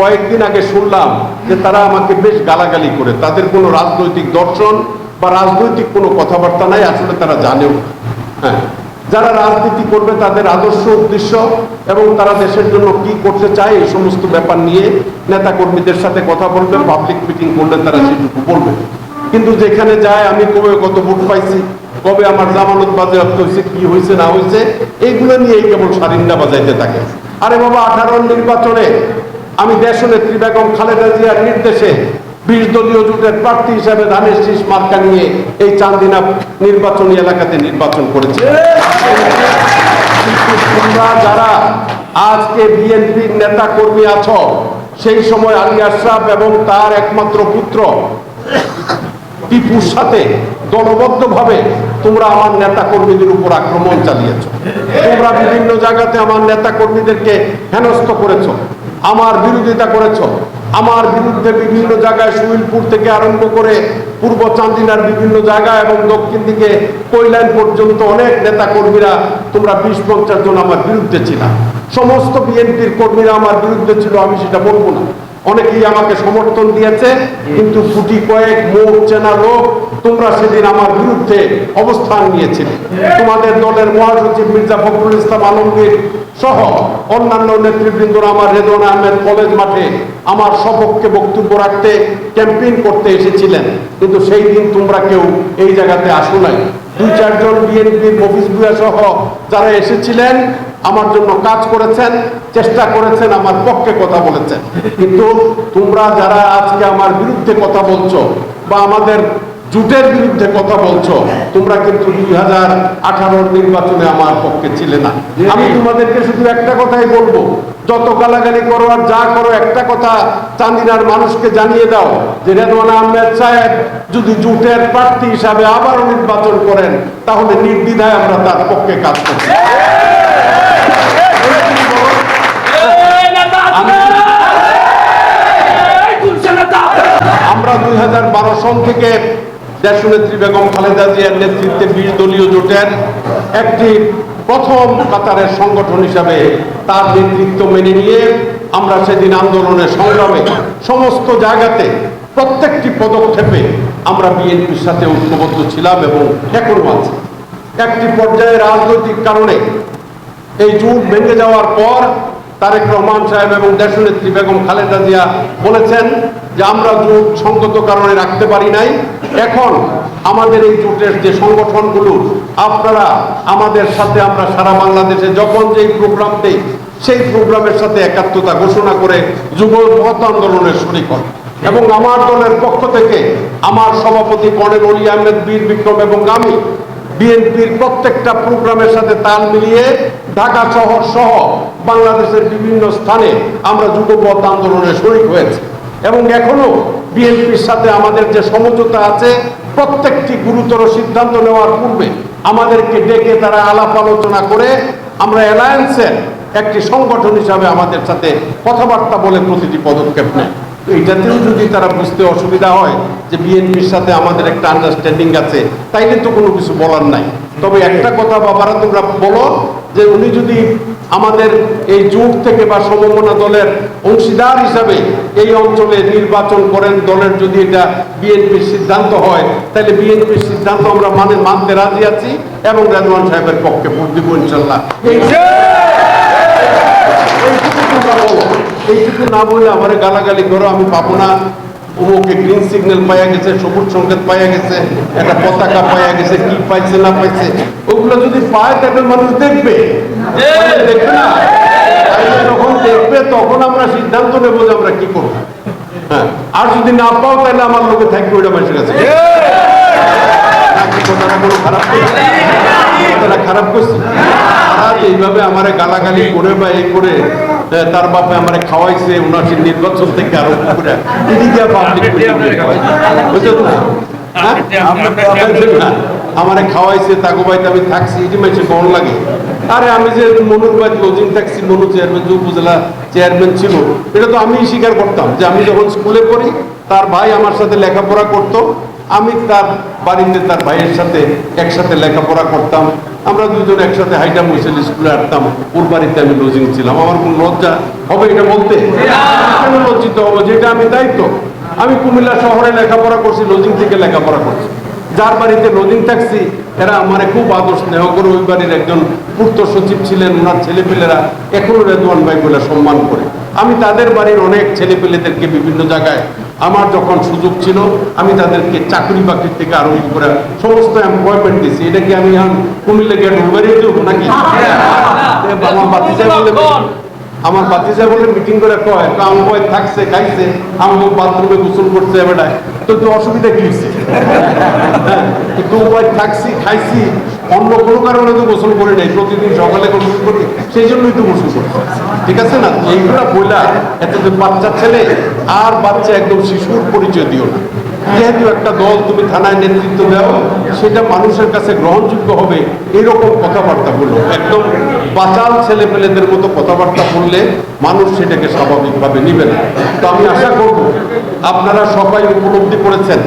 কয়েকদিন আগে শুনলাম যে তারা আমাকে বেশ গালাগালি করে। তাদের কোনো রাজনৈতিক দর্শন বা রাজনৈতিক কোনো কথাবার্তা নাই, আসলে তারা জানেও হ্যাঁ যারা রাজনীতি করবে তাদের আদর্শ উদ্দেশ্য এবং তারা দেশের জন্য কি করতে চায় এই সমস্ত ব্যাপার নিয়ে নেতা কর্মীদের সাথে কথা বলবে পাবলিক মিটিং করলে তারা সেটুকু বলবে কিন্তু যেখানে যায়, আমি কবে কত ভোট পাইছি, কবে আমার জামানত বাজেয়াপ্ত হয়েছে, কি হয়েছে, না হয়েছে এইগুলো নিয়েই কেবল সারিন্দা বাজাইতে থাকে। আরে বাবা, আঠারো নির্বাচনে আমি দেশনেত্রী বেগম খালেদা জিয়ার নির্দেশে বিশ দলীয় জোটের প্রার্থী হিসাবে ধানের শীষ মার্কা নিয়ে এই চান্দিনা নির্বাচনী এলাকাতে নির্বাচন করেছে। যারা আজকে বিএনপির নেতা কর্মী আছো, সেই সময় আলী আশরাফ এবং তার একমাত্র পুত্র টিপুর সাথে দলবদ্ধভাবে তোমরা আমার নেতা কর্মীদের উপর আক্রমণ চালিয়েছ। তোমরা বিভিন্ন জায়গাতে আমার নেতা কর্মীদেরকে হেনস্থ করেছ, আমার বিরোধিতা করেছ। আমার বিরুদ্ধে বিভিন্ন জায়গায় সুইলপুর থেকে আরম্ভ করে পূর্ব চান্দিনার বিভিন্ন জায়গা এবং দক্ষিণ দিকে কৈলাইন পর্যন্ত অনেক নেতা কর্মীরা তোমরা বিশ পঞ্চাশ জন আমার বিরুদ্ধে ছিল। সমস্ত বিএনপির কর্মীরা আমার বিরুদ্ধে ছিল, আমি সেটা বলব না। অনেকেই আমাকে সমর্থন দিয়েছে, কিন্তু গুটি কয়েক মুখ চেনা লোক তোমরা সেদিন আমার বিরুদ্ধে অবস্থান নিয়েছিলে। তোমাদের দলের মহাসচিব মির্জা ফখরুল ইসলাম আলমগীর সহ অন্যান্য নেতৃবৃন্দরা আমার রেদওয়ান আহমেদ কলেজ মাঠে আমার সপক্ষে বক্তব্য রাখতে ক্যাম্পেইন করতে এসেছিলেন। কিন্তু সেই দিন তোমরা কেউ এই জায়গাতে আসো নাই। দুই চারজন বিএনপির মফিজ ভুয়া সহ যারা এসেছিলেন আমার জন্য কাজ করেছেন চেষ্টা করেছেন আমার পক্ষে কথা বলেছেন। কিন্তু তোমরা যারা আজকে আমার বিরুদ্ধে কথা বলছো বা আমাদের জুটের বিরুদ্ধে কথা বলছো তোমরা কিন্তু দুই হাজার আঠারোর নির্বাচনে আমার পক্ষে ছিলে না। আমি তোমাদেরকে শুধু একটা কথাই বলব যত গালাগালি করো আর যা করো একটা কথা চান্দিনার মানুষকে জানিয়ে দাও যে রেদওয়ান আহমেদ সাহেব যদি জুটের প্রার্থী হিসাবে আবারও নির্বাচন করেন তাহলে নির্দ্বিধায় আমরা তার পক্ষে কাজ করব। আমরা দুই হাজার বারো থেকে বেগম খালেদা জিয়ার নেতৃত্বে বিশ দলীয় জোটের একটি প্রথম কাতারের সংগঠন হিসাবে তার নেতৃত্ব মেনে নিয়ে আমরা সেদিন আন্দোলনের সংগ্রামে সমস্ত জায়গাতে প্রত্যেকটি পদক্ষেপে আমরা বিএনপির সাথে ঐক্যবদ্ধ ছিলাম এবং এখনও আছি একটি পর্যায়ে রাজনৈতিক কারণে এই জোট ভেঙে যাওয়ার পর তারেক রহমান সাহেব এবং দেশনেত্রী বেগম খালেদা জিয়া বলেছেন যে আমরা জোট সঙ্গত কারণে রাখতে পারি নাই। এখন আমাদের এই জোটের যে সংগঠনগুলো, আপনারা আমাদের সাথে, আমরা সারা বাংলাদেশে যখন যেই প্রোগ্রাম দেই, সেই প্রোগ্রামের সাথে একাত্মতা ঘোষণা করে যুব মহৎ আন্দোলনের শরিক হন এবং আমার দলের পক্ষ থেকে আমার সভাপতি কর্নেল অলি আহমেদ, বীর বিক্রম এবং আমি বিএনপির প্রত্যেকটা প্রোগ্রামের সাথে তাল মিলিয়ে ঢাকা শহর সহ বাংলাদেশের বিভিন্ন স্থানে আমরা যুগপথ আন্দোলনে শরিক হয়েছি। এবং এখনও বিএনপির সাথে আমাদের যে সমঝোতা আছে, প্রত্যেকটি গুরুতর সিদ্ধান্ত নেওয়ার পূর্বে আমাদেরকে ডেকে তারা আলাপ আলোচনা করে আমরা অ্যালায়েন্সের একটি সংগঠন হিসাবে আমাদের সাথে কথাবার্তা বলে প্রতিটি পদক্ষেপ নেয়। তো এটাতেও যদি তারা বুঝতে অসুবিধা হয় যে বিএনপির সাথে আমাদের একটা আন্ডারস্ট্যান্ডিং আছে, তাইলে তো কোনো কিছু বলার নাই। তবে একটা কথা বাবারা তোমরা বলো যে উনি যদি আমাদের এই যুগ থেকে বা সমমনা দলের অংশীদার হিসাবে এই অঞ্চলে নির্বাচন করেন দলের যদি এটা বিএনপির সিদ্ধান্ত হয় তাহলে বিএনপির সিদ্ধান্ত আমরা মানে মানতে রাজি আছি এবং রেদওয়ান সাহেবের পক্ষে ভোট দিব ইনশাল্লাহ। এইটুকু না বলে আমার গালাগালি করো আমি পাবো না। অমুকে গ্রিন সিগন্যাল পাইয়া গেছে সবুজ সংকেত পাইয়া গেছে একটা পতাকা পাইয়া গেছে কি পাইছে না পাইছে ওগুলো যদি পায় তাহলে মানুষ দেখবে। দেখবে না। যখন দেখবে তখন আমরা সিদ্ধান্ত নেব যে আমরা কি করব। হ্যাঁ আর যদি না পাও তাহলে আমার লোকে থাকবে ওইটা মানুষের কাছে। খারাপ করছে খারাপ করছে। এইভাবে আমারে গালাগালি করে বা এই করে তার বাপে আমারে খাওয়াইছে উনাশি নির্বাচন থেকে আরও করে হ্যাঁ? আমারে খাওয়াইছে তাগো বাইতে আমি থাকছি এটি মাইছে কন লাগে। আরে আমি যে মনুর বাইত লজিং থাকছি মনু চেয়ারম্যান যে উপজেলা চেয়ারম্যান ছিল এটা তো আমি স্বীকার করতাম যে আমি যখন স্কুলে পড়ি তার ভাই আমার সাথে লেখাপড়া করতো আমি তার বাড়িতে তার ভাইয়ের সাথে একসাথে লেখাপড়া করতাম। আমরা দুজন একসাথে হাইটা মহিষেল স্কুলে আসতাম ওর বাড়িতে আমি লজিং ছিলাম। আমার কোন লজ্জা হবে এটা বলতে? কেন লজ্জা সমালোচিত হব যেটা আমি দায়িত্ব। আমি কুমিল্লা শহরে লেখাপড়া করছি, লজিং থেকে লেখাপড়া করছি। যার বাড়িতে লজিং থাকছি, এরা মানে খুব আদর স্নেহ করে ওই বাড়ির একজন পূর্ত সচিব ছিলেন। ওনার ছেলেপেলেরা এখনও রেদওয়ান ভাই বলে সম্মান করে। আমি তাদের বাড়ির অনেক ছেলেপেলেদেরকে বিভিন্ন জায়গায় আমার যখন সুযোগ ছিল আমি তাদেরকে চাকরি বাকরির থেকে আরম্ভ করে সমস্ত এমপ্লয়মেন্ট দিয়েছি। এটা কি আমি কুমিল্লা গেট ঢুকবারই দেবো নাকি? বলে। আমার বাতিজা বলে মিটিং করে কয় কাম বয় থাকছে খাইছে আমাকে বাথরুমে গোসল করছে বেটায় তো তো অসুবিধা কি হয়েছে? হ্যাঁ, তো উপায় থাকছি খাইছি অন্য কোনো কারণে তো গোসল করে নাই প্রতিদিন সকালে গোসল করি সেই জন্যই তো গোসল করি ঠিক আছে না? এইগুলা বইলা এত বাচ্চা ছেলে আর বাচ্চা একদম শিশুর পরিচয় দিও না। যেহেতু একটা দল তুমি থানায় নেতৃত্ব দাও, সেটা মানুষের কাছে গ্রহণযোগ্য হবে, এরকম কথাবার্তা বলল একদম বাচাল ছেলে পেলেদের মতো কথাবার্তা বললে মানুষ সেটাকে স্বাভাবিকভাবে নিবে না। তো আমি আশা করব, আপনারা সবাই উপলব্ধি করেছেন